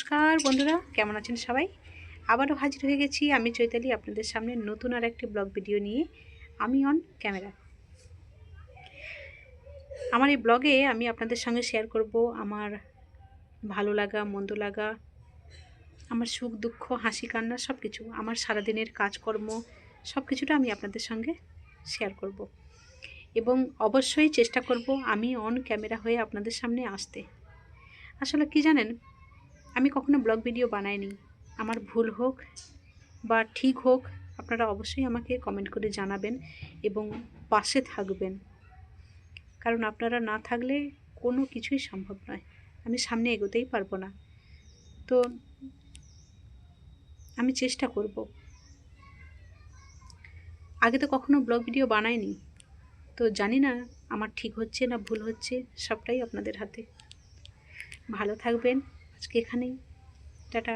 নমস্কার বন্ধুরা, কেমন আছেন সবাই? আবারও হাজির হয়ে গেছি আমি চৈতালি আপনাদের সামনে নতুন আর একটি ব্লগ ভিডিও নিয়ে। আমি অন ক্যামেরা। আমার এই ব্লগে আমি আপনাদের সঙ্গে শেয়ার করব আমার ভালো লাগা, মন্দ লাগা, আমার সুখ, দুঃখ, হাসি, কান্না সব কিছু আমার সারাদিনের কাজকর্ম সব কিছুটা আমি আপনাদের সঙ্গে শেয়ার করব। এবং অবশ্যই চেষ্টা করব আমি অন ক্যামেরা হয়ে আপনাদের সামনে আসতে। আসলে কি জানেন আমি কখনো ব্লগ ভিডিও বানাইনি। আমার ভুল হোক বা ঠিক হোক, আপনারা অবশ্যই আমাকে কমেন্ট করে জানাবেন এবং পাশে থাকবেন। কারণ আপনারা না থাকলে কোনো কিছুই সম্ভব নয়। আমি সামনে এগোতেই পারব না। তো আমি চেষ্টা করব। আগে তো কখনো ব্লগ ভিডিও বানাইনি। তো জানি না আমার ঠিক হচ্ছে না ভুল হচ্ছে, সবটাই আপনাদের হাতে। ভালো থাকবেন। আজকে এখানেই টাটা